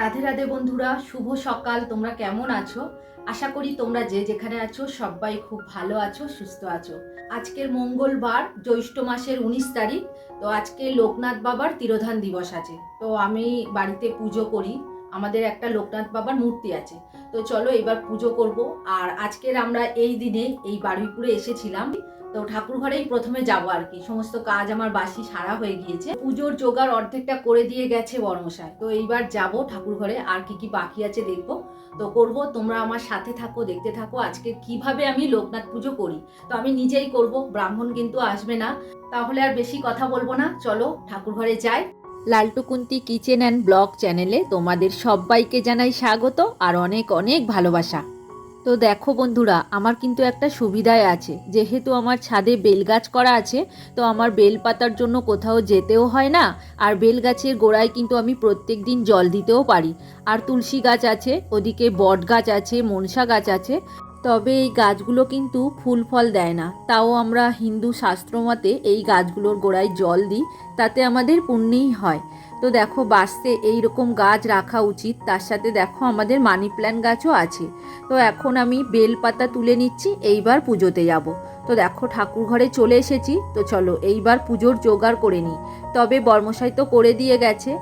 রাধে রাধে বন্ধুরা, শুভ সকাল, তোমরা কেমন আছো? আশা করি তোমরা যে যেখানে আছো, সবাই খুব ভালো আছো, সুস্থ আছো। আজকের মঙ্গলবার, জ্যৈষ্ঠ মাসের উনিশ তারিখ, তো আজকে লোকনাথ বাবার তিরোধান দিবস আছে। তো আমি বাড়িতে পুজো করি, আমাদের একটা লোকনাথ বাবার মূর্তি আছে। তো চলো এবার পুজো করব। আর আজকের আমরা এই দিনে এই বারুইপুরে এসেছিলাম। তো ঠাকুর ঘরেই প্রথমে যাব আর কি। সমস্ত কাজ আমার বাসি সারা হয়ে গিয়েছে। পুজোর জোগাড় অর্ধেকটা করে দিয়ে গেছে বর্মশায়। তো এইবার যাব ঠাকুর ঘরে। আর কি কি বাকি আছে দেখব। তো করব, তোমরা আমার সাথে থাকো, দেখতে থাকো আজকে কীভাবে আমি লোকনাথ পুজো করি। তো আমি নিজেই করব, ব্রাহ্মণ কিন্তু আসবে না। তাহলে আর বেশি কথা বলব না। চলো, ঠাকুর ঘরে যাই। লালটুকুন্তি কিচেন অ্যান্ড ব্লগ চ্যানেলে তোমাদের সবাইকে জানাই স্বাগত আর অনেক অনেক ভালোবাসা। তো দেখো বন্ধুরা, আমার কিন্তু একটা সুবিধায় আছে। যেহেতু আমার ছাদে বেল গাছ করা আছে, তো আমার বেল পাতার জন্য কোথাও যেতেও হয় না। আর বেল গাছের গোড়ায় কিন্তু আমি প্রত্যেক দিন জল দিতেও পারি। আর তুলসী গাছ আছে, ওদিকে বট গাছ আছে, মনসা গাছ আছে। তবে এই গাছগুলো কিন্তু ফুল ফল দেয় না। তাও আমরা হিন্দু শাস্ত্র মতে এই গাছগুলোর গোড়ায় জল দিই, তাতে আমাদের পুণ্যেই হয়। তো দেখো বাঁচতে এই রকম গাছ রাখা উচিত। তার সাথে দেখো, আমাদের মানি প্ল্যান্ট গাছও আছে। তো এখন আমি বেল পাতা তুলে নিচ্ছি, এইবার পুজোতে যাব। তো দেখো, ঠাকুর ঘরে চলে এসেছি। তো চলো, এইবার পুজোর জোগাড় করে নিই। তবে বর্মশাই তো করে দিয়ে গেছে।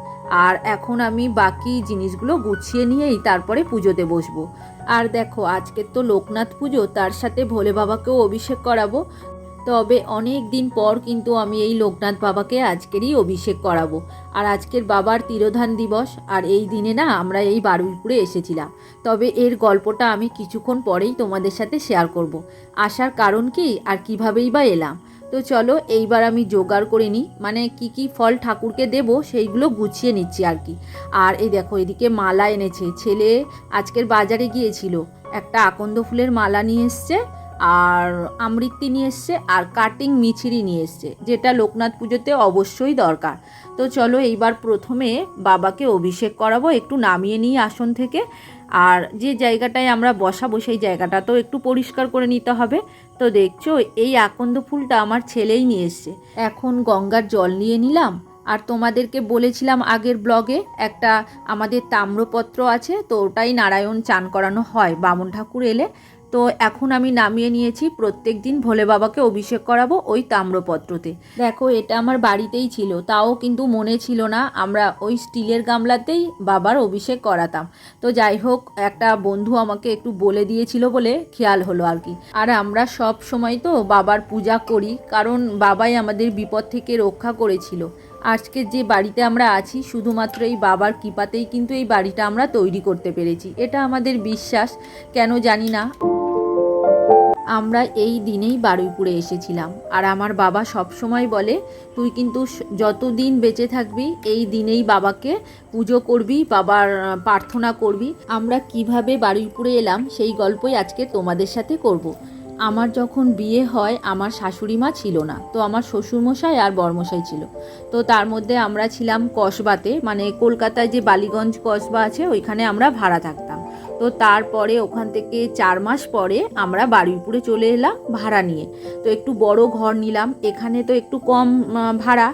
আর এখন আমি বাকি জিনিসগুলো গুছিয়ে নিয়েই তারপরে পুজোতে বসবো। আর দেখো, আজকে তো লোকনাথ পুজো, তার সাথে ভোলে বাবাকেও অভিষেক করাবো। তবে অনেক দিন পর কিন্তু আমি এই লোকনাথ বাবাকে আজকেরই অভিষেক করাবো। আর আজকের বাবার তিরোধান দিবস, আর এই দিনে না আমরা এই বারুইপুরে এসেছিলাম। তবে এর গল্পটা আমি কিছুক্ষণ পরেই তোমাদের সাথে শেয়ার করব। আসার কারণ কি, আর কিভাবেই বা এলাম। তো চলো এইবার আমি জোগাড় করে নিই। মানে কি কি ফল ঠাকুরকে দেব সেইগুলো গুছিয়ে নিচ্ছি আর কি। আর এই দেখো, এদিকে মালা এনেছে। ছেলে আজকের বাজারে গিয়েছিল। একটা আকন্দ ফুলের মালা নিয়ে এসছে, আর আমৃত্যি নিয়ে এসছে, আর কাটিং মিছিরি নিয়ে এসছে, যেটা লোকনাথ পুজোতে অবশ্যই দরকার। তো চলো এইবার প্রথমে বাবাকে অভিষেক করাবো, একটু নামিয়ে নিই আসন থেকে। আর যে জায়গাটায় আমরা বসাবো সেই জায়গাটা তো একটু পরিষ্কার করে নিতে হবে। তো দেখছ, এই আকন্দ ফুলটা আমার ছেলেই নিয়ে এসছে। এখন গঙ্গার জল নিয়ে নিলাম। আর তোমাদেরকে বলেছিলাম আগের ব্লগে, একটা আমাদের তাম্রপত্র আছে, তো ওটাই নারায়ণ চান করানো হয়। বামন ঠাকুর এলে তো এখন আমি নামিয়ে নিয়েছি, প্রত্যেক দিন ভোলে বাবাকে অভিষেক করাবো ওই তাম্রপত্রতে। দেখো, এটা আমার বাড়িতেই ছিল, তাও কিন্তু মনে ছিল না, আমরা ওই স্টিলের গামলাতেই বাবার অভিষেক করাতাম। তো যাই হোক, একটা বন্ধু আমাকে একটু বলে দিয়েছিল বলে খেয়াল হলো আর কি। আর আমরা সব সময় তো বাবার পূজা করি, কারণ বাবাই আমাদের বিপদ থেকে রক্ষা করেছিল। আজকে যে বাড়িতে আমরা আছি, শুধুমাত্র এই বাবার কৃপাতেই কিন্তু এই বাড়িটা আমরা তৈরি করতে পেরেছি। এটা আমাদের বিশ্বাস, কেন জানি না। আমরা এই দিনেই বারুইপুরে এসেছিলাম। আর আমার বাবা সব সময় বলে, তুই কিন্তু যতদিন বেঁচে থাকবি, এই দিনেই বাবাকে পুজো করবি, বাবার প্রার্থনা করবি। আমরা কীভাবে বারুইপুরে এলাম, সেই গল্পই আজকে তোমাদের সাথে করব। আমার যখন বিয়ে হয়, আমার শাশুড়ি মা ছিল না। তো আমার শ্বশুরমশাই আর বরমশাই ছিল। তো তার মধ্যে আমরা ছিলাম কসবাতে মানে কলকাতায় যে বালিগঞ্জ কসবা আছে, ওইখানে আমরা ভাড়া থাকতাম। তো তারপরে ওখান থেকে চার মাস পরে আমরা বারুইপুরে চলে এলাম ভাড়া নিয়ে। তো একটু বড় ঘর নিলাম, এখানে তো একটু কম ভাড়া,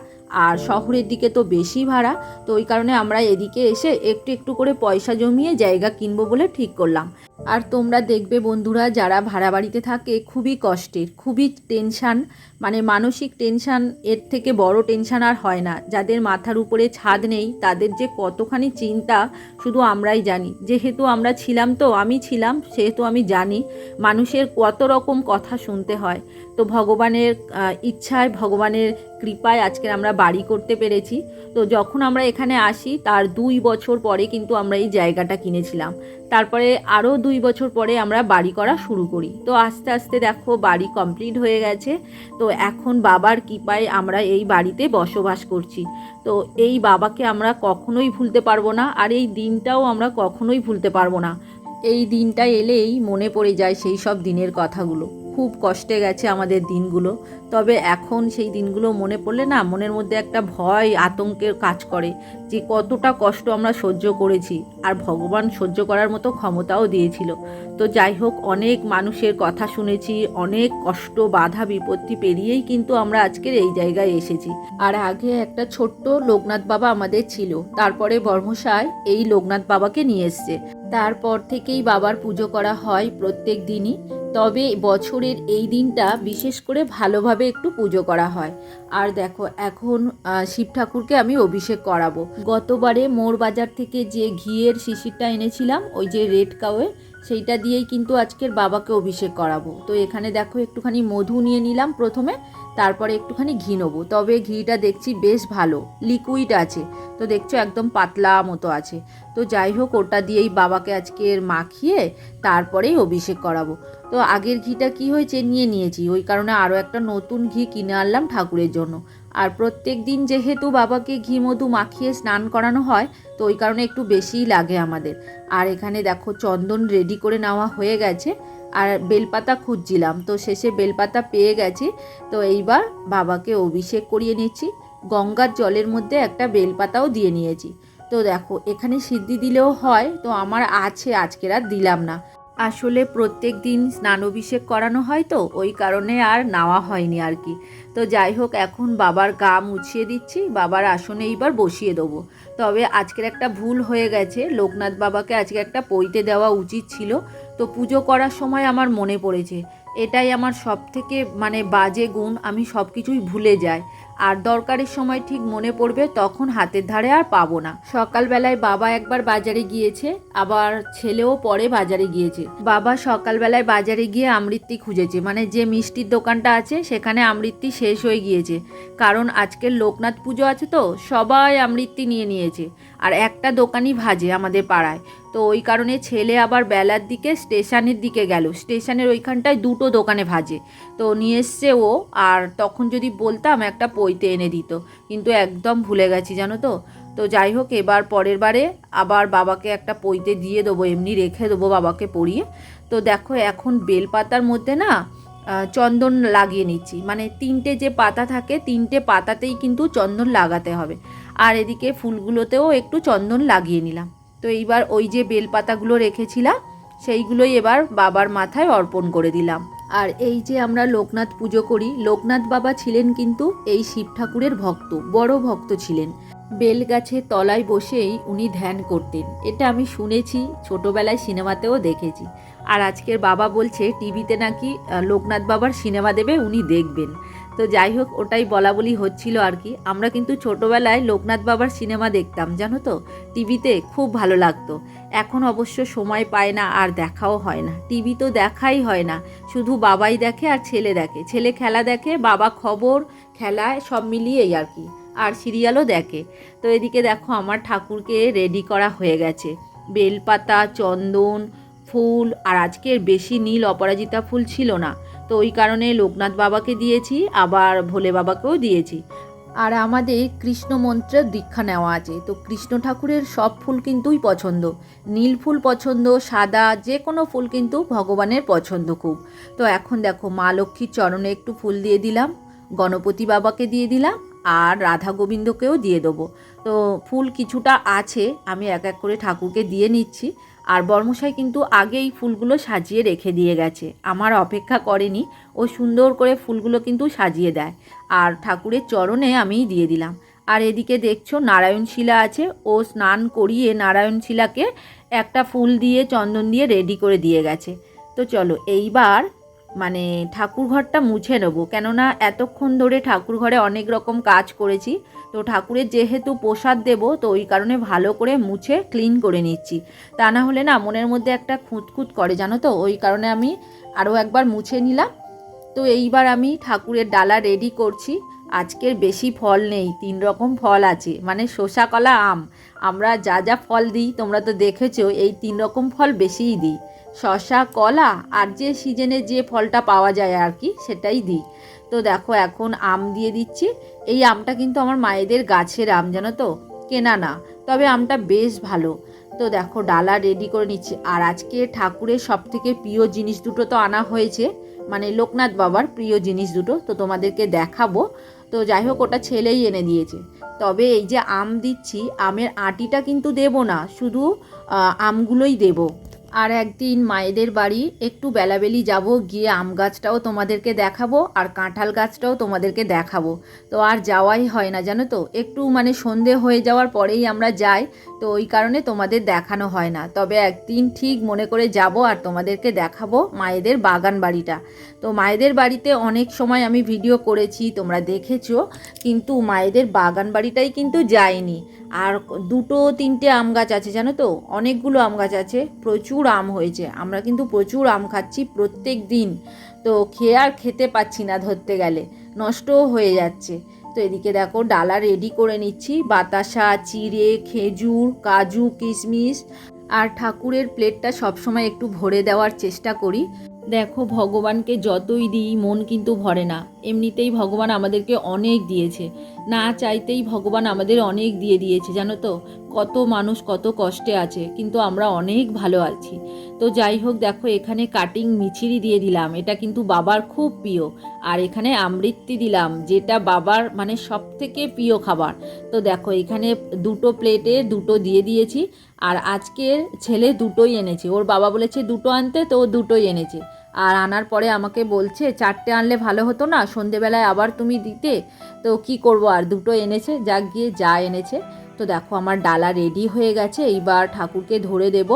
আর শহরের দিকে তো বেশি ভাড়া। তো ওই কারণে আমরা এদিকে এসে একটু একটু করে পয়সা জমিয়ে জায়গা কিনবো বলে ঠিক করলাম। আর তোমরা দেখবে বন্ধুরা, যারা ভাড়া বাড়িতে থাকে, খুবই কষ্টের, খুবই টেনশান মানে মানসিক টেনশান এর থেকে বড় টেনশান আর হয় না। যাদের মাথার উপরে ছাদ নেই, তাদের যে কতখানি চিন্তা, শুধু আমরাই জানি। যেহেতু আমরা ছিলাম তো, আমি ছিলাম, সেহেতু আমি জানি, মানুষের কত রকম কথা শুনতে হয়। তো ভগবানের ইচ্ছায় ভগবানের কৃপায় আজকে আমরা বাড়ি করতে পেরেছি। তো যখন আমরা এখানে আসি, তার দুই বছর পরে কিন্তু আমরা এই জায়গাটা কিনেছিলাম। তারপরে আরও দুই বছর পরে আমরা বাড়ি করা শুরু করি। তো আস্তে আস্তে দেখো, বাড়ি কমপ্লিট হয়ে গেছে। তো এখন বাবার কৃপায় আমরা এই বাড়িতে বসবাস করছি। তো এই বাবাকে আমরা কখনোই ভুলতে পারব না, আর এই দিনটাও আমরা কখনোই ভুলতে পারব না। এই দিনটা এলেই মনে পড়ে যায় সেই সব দিনের কথাগুলো। খুব কষ্টে গেছে আমাদের দিনগুলো। তবে এখন সেই দিনগুলো মনে পড়লে না মনের মধ্যে একটা ভয়, আতঙ্কের কাজ করে যে কতটা কষ্ট আমরা সহ্য করেছি। আর ভগবান সহ্য করার মতো ক্ষমতাও দিয়েছিল। তো যাই হোক, অনেক মানুষের কথা শুনেছি, অনেক কষ্ট, বাধা, বিপত্তি পেরিয়েই কিন্তু আমরা আজকের এই জায়গায় এসেছি। আর আগে একটা ছোট্ট লোকনাথ বাবা আমাদের ছিল। তারপরে বর্মশায় এই লোকনাথ বাবাকে নিয়ে এসছে। তারপর থেকেই বাবার পুজো করা হয় প্রত্যেক দিনই। তবে বছরের এই দিনটা বিশেষ করে ভালোভাবে একটু পুজো করা হয়। আর দেখো, এখন শিব ঠাকুরকে আমি অভিষেক করাবো। গতবারে মোর বাজার থেকে যে ঘিয়ের শিশিরটা এনেছিলাম, ওই যে রেড কাউয়ে সেইটা দিয়েই কিন্তু আজকের বাবাকে অভিষেক করাবো। তো এখানে দেখো, একটুখানি মধু নিয়ে নিলাম প্রথমে, তারপরে একটুখানি ঘি নেব। তবে ঘিটা দেখছি বেশ ভালো লিকুইড আছে। তো দেখছ, একদম পাতলা মতো আছে। তো যাই হোক, ওটা দিয়েই বাবাকে আজকের মাখিয়ে তারপরেই অভিষেক করাবো। তো আগের ঘিটা কি হয়েছে নিয়ে নিয়েছি। ওই কারণে আরও একটা নতুন ঘি কিনে আনলাম ঠাকুরের জন্য। আর প্রত্যেক দিন যেহেতু বাবাকে ঘি, মধু মাখিয়ে স্নান করানো হয়, তো ওই কারণে একটু বেশিই লাগে আমাদের। আর এখানে দেখো চন্দন রেডি করে নেওয়া হয়ে গেছে। আর বেলপাতা খুঁজছিলাম, তো শেষে বেলপাতা পেয়ে গেছি। তো এইবার বাবাকে অভিষেক করিয়ে নিচ্ছি। গঙ্গার জলের মধ্যে একটা বেলপাতাও দিয়ে নিয়েছি। তো দেখো, এখানে সিদ্ধি দিলেও হয়, তো আমার আছে, আজকের আর দিলাম না। আসলে প্রত্যেক দিন স্নান অভিষেক করানো হয় তো, ওই কারণে আর নেওয়া হয়নি আর কি। তো যাই হোক, এখন বাবার গা মুছিয়ে দিচ্ছি, বাবার আসনে এইবার বসিয়ে দেবো। তবে আজকের একটা ভুল হয়ে গেছে, লোকনাথ বাবাকে আজকে একটা পইতে দেওয়া উচিত ছিল। তো পুজো করার সময় আমার মনে পড়েছে, এটাই আমার সব থেকে মানে বাজে গুণ, আমি সব কিছুই ভুলে যাই। আর দরকারের সময় ঠিক মনে পড়বে, তখন হাতের ধারে আর পাবো না। সকালবেলায় বাবা একবার বাজারে গিয়েছে, আবার ছেলেও পরে বাজারে গিয়েছে। বাবা সকালবেলায় বাজারে গিয়ে আমৃত্যি খুঁজেছে মানে যে মিষ্টির দোকানটা আছে, সেখানে আমৃত্যি শেষ হয়ে গিয়েছে। কারণ আজকের লোকনাথ পুজো আছে তো, সবাই আমৃত্যি নিয়ে নিয়েছে। আর একটা দোকানই ভাজে আমাদের পাড়ায়। তো ওই কারণে ছেলে আবার বেলার দিকে স্টেশনের দিকে গেল। স্টেশনের ওইখানটায় দুটো দোকানে ভাজে। তো নিয়ে এসছে ও আর তখন যদি বলতাম একটা পইতে এনে দিত। কিন্তু একদম ভুলে গেছি, জানো তো? তো যাই হোক, এবার পরের বারে আবার বাবাকে একটা পইতে দিয়ে দেবো, এমনি রেখে দেবো বাবাকে পরিয়ে। তো দেখো, এখন বেলপাতার মধ্যে না চন্দন লাগিয়ে নিচ্ছি। মানে তিনটে যে পাতা থাকে, তিনটে পাতাতেই কিন্তু চন্দন লাগাতে হবে। আর এদিকে ফুলগুলোতেও একটু চন্দন লাগিয়ে নিলাম। তো এইবার ওই যে বেলপাতাগুলো রেখেছিলাম, সেইগুলোই এবার বাবার মাথায় অর্পণ করে দিলাম। আর এই যে আমরা লোকনাথ পুজো করি, লোকনাথ বাবা ছিলেন কিন্তু এই শিব ঠাকুরের ভক্ত, বড় ভক্ত ছিলেন। বেল গাছের তলায় বসেই উনি ধ্যান করতেন। এটা আমি শুনেছি, ছোটবেলায় সিনেমাতেও দেখেছি। আর আজকের বাবা বলছে, টিভিতে নাকি লোকনাথ বাবার সিনেমা দেবে উনি দেখবেন। তো যাই হোক, ওটাই বলা বলি হচ্ছিল আর কি। আমরা কিন্তু ছোটবেলায় লোকনাথ বাবার সিনেমা দেখতাম, জানো তো? টিভিতে খুব ভালো লাগতো। এখন অবশ্য সময় পায় না, আর দেখাও হয় না। টিভি তো দেখাই হয় না, শুধু বাবাই দেখে আর ছেলে দেখে। ছেলে খেলা দেখে, বাবা খবর খেলায় সব মিলিয়েই আর কি। আর সিরিয়ালও দেখে। তো এদিকে দেখো, আমার ঠাকুরকে রেডি করা হয়ে গেছে। বেলপাতা, চন্দন, ফুল, আর আজকের বেশি নীল অপরাজিতা ফুল ছিল না। তো ওই কারণে লোকনাথ বাবাকে দিয়েছি, আবার ভোলে বাবাকেও দিয়েছি। আর আমাদের কৃষ্ণ মন্ত্রের দীক্ষা নেওয়া আছে, তো কৃষ্ণ ঠাকুরের সব ফুল কিন্তুই পছন্দ। নীল ফুল পছন্দ, সাদা, যে কোনো ফুল কিন্তু ভগবানের পছন্দ খুব। তো এখন দেখো, মা লক্ষ্মীর চরণে একটু ফুল দিয়ে দিলাম, গণপতি বাবাকে দিয়ে দিলাম, আর রাধা গোবিন্দকেও দিয়ে দেবো। তো ফুল কিছুটা আছে, আমি এক এক করে ঠাকুরকে দিয়ে নিচ্ছি। আর বর্মশাই কিন্তু আগেই ফুলগুলো সাজিয়ে রেখে দিয়ে গেছে। আমার অপেক্ষা করেনি, ও সুন্দর করে ফুলগুলো কিন্তু সাজিয়ে দেয়। আর ঠাকুরের চরণে আমি দিয়ে দিলাম। আর এদিকে দেখছ নারায়ণ শিলা আছে, ও স্নান করিয়ে নারায়ণ শিলাকে একটা ফুল দিয়ে, চন্দন দিয়ে রেডি করে দিয়ে গেছে। তো চলো এইবার মানে ঠাকুর ঘরটা মুছে নেব। কেননা এতক্ষণ ধরে ঠাকুর ঘরে অনেক রকম কাজ করেছি। তো ঠাকুরের যেহেতু প্রসাদ দেব, তো ওই কারণে ভালো করে মুছে ক্লিন করে নিচ্ছি। তা না হলে না মনের মধ্যে একটা খুঁতখুত করে, জানো তো? ওই কারণে আমি আরও একবার মুছে নিলাম। তো এইবার আমি ঠাকুরের ডালা রেডি করছি। আজকের বেশি ফল নেই, তিন রকম ফল আছে মানে শসা, কলা, আম। আমরা যা যা ফল দিই, তোমরা তো দেখেছ, এই তিন রকম ফল বেশিই দিই। শসা, কলা আর যে সিজনে যে ফলটা পাওয়া যায় আর কি, সেটাই দিই। তো দেখো এখন আম দিয়ে দিচ্ছি। এই আমটা কিন্তু আমার মায়েদের গাছের আম, জানো তো? কেনা না, তবে আমটা বেশ ভালো। তো দেখো ডালা রেডি করে নিচ্ছি। আর আজকে ঠাকুরের সব থেকে প্রিয় জিনিস দুটো তো আনা হয়েছে। মানে লোকনাথ বাবার প্রিয় জিনিস দুটো, তো তোমাদেরকে দেখাবো। তো যাই হোক, ওটা ছেলেই এনে দিয়েছে। তবে এই যে আম দিচ্ছি, আমের আটিটা কিন্তু দেব না, শুধু আমগুলোই দেব। আর একদিন মায়েদের বাড়ি একটু বেলাবেলি যাব, গিয়ে আম গাছটাও তোমাদেরকে দেখাবো আর কাঁঠাল গাছটাও তোমাদেরকে দেখাবো। তো আর যাওয়াই হয় না, জানো তো? একটু মানে সন্ধে হয়ে যাওয়ার পরেই আমরা যাই, তো ওই কারণে তোমাদের দেখানো হয় না। তবে একদিন ঠিক মনে করে যাব আর তোমাদেরকে দেখাবো মায়েদের বাগান বাড়িটা। তো মায়েদের বাড়িতে অনেক সময় আমি ভিডিও করেছি, তোমরা দেখেছ, কিন্তু মায়েদের বাগান বাড়িটাই কিন্তু যায়নি আর দুটো তিনটে আম গাছ আছে, জানো তো? অনেকগুলো আম গাছ আছে, প্রচুর আম হয়েছে। আমরা কিন্তু প্রচুর আম খাচ্ছি প্রত্যেক দিন। তো খেয়ে আর খেতে পাচ্ছি না ধরতে গেলে। নষ্টও হয়ে যাচ্ছে। তো এদিকে দেখো, ডালা রেডি করে নিচ্ছি। বাতাসা, চিড়ে, খেজুর, কাজু, কিশমিশ আর ঠাকুরের প্লেটটা সবসময় একটু ভরে দেওয়ার চেষ্টা করি। দেখো, ভগবানকে যতই দিই, মন কিন্তু ভরে না। এমনিতেই ভগবান আমাদেরকে অনেক দিয়েছে। না চাইতেই ভগবান আমাদের অনেক দিয়ে দিয়েছে, জানো তো? কত মানুষ কত কষ্টে আছে, কিন্তু আমরা অনেক ভালো আছি। তো যাই হোক, দেখো, এখানে কাটিং মিছিরি দিয়ে দিলাম। এটা কিন্তু বাবার খুব প্রিয়। আর এখানে আমৃত্তি দিলাম, যেটা বাবার মানে সব থেকে প্রিয় খাবার। তো দেখো, এখানে দুটো প্লেটে দুটো দিয়ে দিয়েছি। আর আজকের ছেলে দুটোই এনেছে। ওর বাবা বলেছে, দুটো আনতে, তো ও দুটোই এনেছে। আর আনার পরে আমাকে বলছে, চারটে আনলে ভালো হতো না, সন্ধেবেলায় আবার তুমি দিতে। তো কি করব, আর দুটো এনেছে যা গিয়ে যা এনেছে। তো দেখো আমার ডালা রেডি হয়ে গেছে, এইবার ঠাকুরকে ধরে দেব।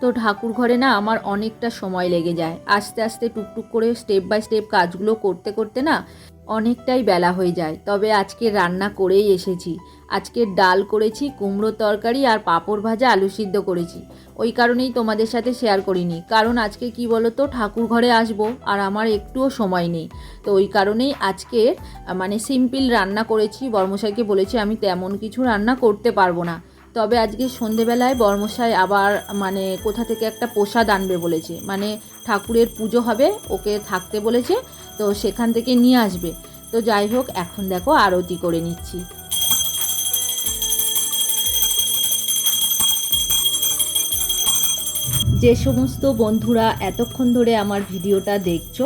তো ঠাকুর ঘরে না আমার অনেকটা সময় লেগে যায়। আস্তে আস্তে টুকটুক করে স্টেপ বাই স্টেপ কাজগুলো করতে করতে না অনেকটাই বেলা হয়ে যায়, তবে আজকে রান্না করেই এসেছি। আজকে ডাল করেছি, কুমড়ো তরকারি আর পাঁপড় ভাজা আলু সিদ্ধ করেছি। ওই কারণেই তোমাদের সাথে শেয়ার করিনি, কারণ আজকে কি বলো তো ঠাকুর ঘরে আসব আর আমার একটুও সময় নেই। তো ওই কারণেই আজকে মানে সিম্পল রান্না করেছি, বর্মশাইকে বলেছি আমি তেমন কিছু রান্না করতে পারব না। তবে আজকে সন্ধেবেলায় বর্মশাই আবার মানে কোথা থেকে একটা প্রসাদ আনবে বলেছে। মানে ঠাকুরের পুজো হবে, ওকে থাকতে বলেছে তো সেখান থেকে নিয়ে আসবে। তো যাই হোক, এখন দেখো আরতি করে নিচ্ছি। যে সমস্ত বন্ধুরা এতক্ষণ ধরে আমার ভিডিওটা দেখছ,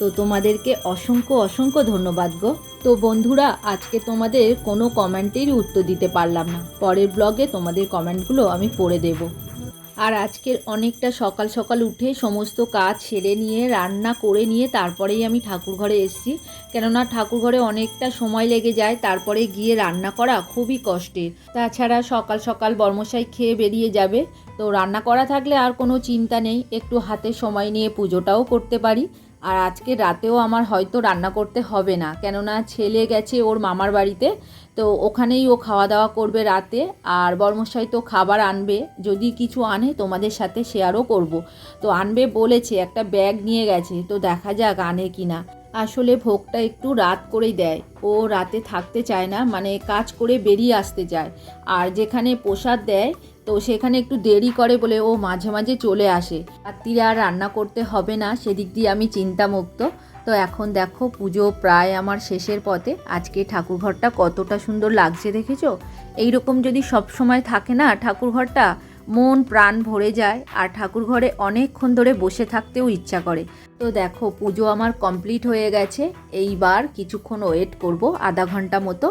তো তোমাদেরকে অসংখ্য অসংখ্য ধন্যবাদ গো। তো বন্ধুরা, আজকে তোমাদের কোনো কমেন্টেরই উত্তর দিতে পারলাম না। পরের ব্লগে তোমাদের কমেন্টগুলো আমি পড়ে দেব। আর আজকের অনেকটা সকাল সকাল উঠে সমস্ত কাজ সেরে নিয়ে, রান্না করে নিয়ে তারপরেই আমি ঠাকুর ঘরে এসেছি। কেননা ঠাকুর ঘরে অনেকটা সময় লেগে যায়, তারপরে গিয়ে রান্না করা খুবই কষ্টের। তাছাড়া সকাল সকাল বর্মশাই খেয়ে বেরিয়ে যাবে। তো রান্না করা থাকলে আর কোনো চিন্তা নেই, একটু হাতে সময় নিয়ে পুজোটাও করতে পারি। আর আজকে রাতেও আমার হয়তো রান্না করতে হবে না। কেননা ছেলে গেছে ওর মামার বাড়িতে। তো ওখানেই ও খাওয়া দাওয়া করবে রাতে আর বর্মশাই তো খাবার আনবে। যদি কিছু আনে, তোমাদের সাথে শেয়ারও করব। তো আনবে বলেছে, একটা ব্যাগ নিয়ে গেছে। তো দেখা যাক আনে কি না আসলে ভোগটা একটু রাত করেই দেয়। ও রাতে থাকতে চায় না মানে কাজ করে বেরিয়ে আসতে চায়। আর যেখানে প্রসাদ দেয় তো সেখানে একটু দেরি করে বলে ও মাঝে মাঝে চলে আসে। রাত্রিরে আর রান্না করতে হবে না, সেদিক দিয়ে আমি চিন্তামুক্ত। তো এখন দেখো পুজো প্রায় আমার শেষের পথে। আজকে ঠাকুরঘরটা কতটা সুন্দর লাগছে দেখেছ? এইরকম যদি সব সময় থাকে না ঠাকুরঘরটা, মন প্রাণ ভরে যায় আর ঠাকুরঘরে অনেকক্ষণ ধরে বসে থাকতেও ইচ্ছা করে। তো দেখো পুজো আমার কমপ্লিট হয়ে গেছে। এইবার কিছুক্ষণ ওয়েট করব আধা ঘণ্টা মতো।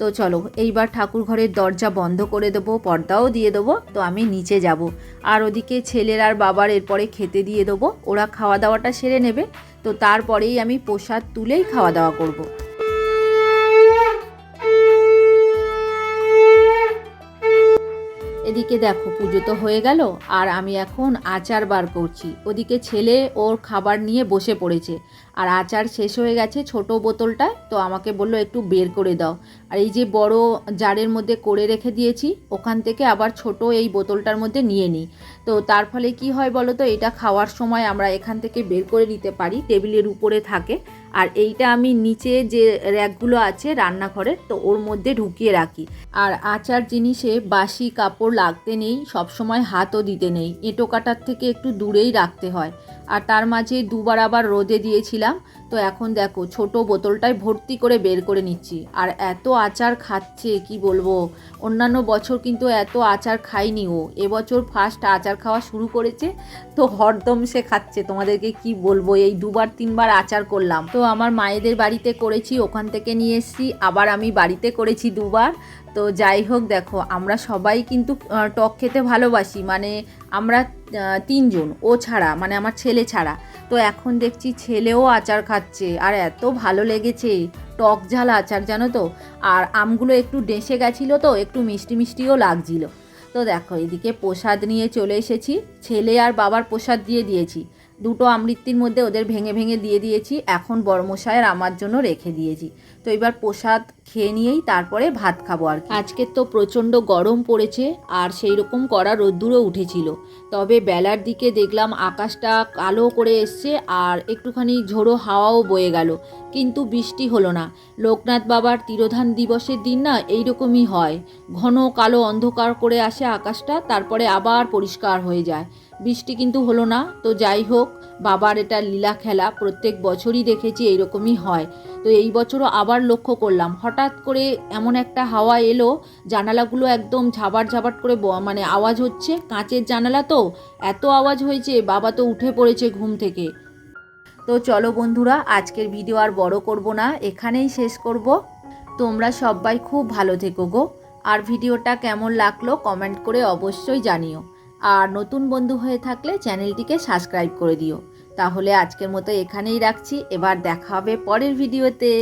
তো চলো, এইবার ঠাকুর ঘরের দরজা বন্ধ করে দেবো, পর্দাও দিয়ে দেবো, তো আমি নিচে যাব আর ওদিকে ছেলের আর বাবার এরপরে খেতে দিয়ে দেবো, ওরা খাওয়া দাওয়াটা সেরে নেবে, তো তারপরেই আমি প্রসাদ তুলেই খাওয়া দাওয়া করব। এদিকে দেখো, পুজো তো হয়ে গেল, আর আমি এখন আচার বার করছি। ওদিকে ছেলে ওর খাবার নিয়ে বসে পড়েছে। আর আচার শেষ হয়ে গেছে ছোট বোতলটায় তো আমাকে বলল একটু বের করে দাও। আর এই যে বড় জারের মধ্যে করে রেখে দিয়েছি, ওখান থেকে আবার ছোট এই বোতলটার মধ্যে নিয়ে নিই। তো তার ফলে কি হয় বলো তো? এটা খাওয়ার সময় আমরা এখান থেকে বের করে নিতে পারি, টেবিলের উপরে থাকে। আর এইটা আমি নিচে যে র্যাকগুলো আছে রান্নাঘরের, তো ওর মধ্যে ঢুকিয়ে রাখি। আর আচার জিনিসে বাসি কাপড় লাগতে নেই, সবসময় হাতও দিতে নেই। এঁটো কাটার থেকে একটু দূরেই রাখতে হয়। আর তার মাঝে দুবার আবার রোদে দিয়েছিলাম। তো এখন দেখো, ছোট বোতলটায় ভর্তি করে বের করে নিচ্ছি। আর এত আচার খাচ্ছে, কি বলব? অন্যান্য বছর কিন্তু এত আচার খাইনি ও। এবছর ফার্স্ট আচার খাওয়া শুরু করেছে। তো হরদম সে খাচ্ছে। তোমাদেরকে কি বলব? এই দুবার, তিনবার আচার করলাম। তো আমার মায়েদের বাড়িতে করেছি, ওখান থেকে নিয়ে এসেছি। আবার আমি বাড়িতে করেছি দুবার। তো যাই হোক দেখো, আমরা সবাই কিন্তু টক খেতে ভালোবাসি। মানে আমরা তিনজন, ও ছাড়া মানে আমার ছেলে ছাড়া। তো এখন দেখছি ছেলেও আচার খাচ্ছে, আর এত ভালো লেগেছে, টক ঝাল আচার, জানো তো? আর আমগুলো একটু ডেসে গেছিল তো, একটু মিষ্টি মিষ্টিও লাগছিল। তো দেখো, এদিকে প্রসাদ নিয়ে চলে এসেছি, ছেলে আর বাবার প্রসাদ দিয়ে দিয়েছি। দুটো আমৃত্তির মধ্যে ওদের ভেঙে ভেঙে দিয়ে দিয়েছি, এখন বড়মশায়ের আমার জন্য রেখে দিয়েছি। তো এবার প্রসাদ খেয়ে নিয়েই তারপরে ভাত খাব আর কি। আজকে তো প্রচণ্ড গরম পড়েছে আর সেই রকম কড়া রোদ্দুরও উঠেছিল। তবে বেলার দিকে দেখলাম আকাশটা কালো করে এসছে আর একটুখানি ঝোড়ো হাওয়াও বয়ে গেল। কিন্তু বৃষ্টি হলো না। লোকনাথ বাবার তিরোধান দিবসের দিন না এইরকমই হয়। ঘন কালো অন্ধকার করে আসে আকাশটা, তারপরে আবার পরিষ্কার হয়ে যায়। বৃষ্টি কিন্তু হলো না। তো যাই হোক, বাবার এটা লীলা খেলা প্রত্যেক বছরই দেখেছি এইরকমই হয়। তো এই বছরও আবার লক্ষ্য করলাম। হঠাৎ করে এমন একটা হাওয়া এলো, জানালাগুলো একদম ঝাবাট ঝাবাট করে মানে আওয়াজ হচ্ছে। কাঁচের জানালা তো, এত আওয়াজ হয়েছে, বাবা তো উঠে পড়েছে ঘুম থেকে। তো চলো বন্ধুরা, আজকের ভিডিও আর বড় করব না, এখানেই শেষ করব। তোমরা সবাই খুব ভালো থেকো গো। আর ভিডিওটা কেমন লাগল, কমেন্ট করে অবশ্যই জানিও। আর নতুন বন্ধু হয়ে থাকলে চ্যানেলটিকে সাবস্ক্রাইব করে দিও। তাহলে আজকের মতো এখানেই রাখছি। এবার দেখা হবে পরের ভিডিওতে।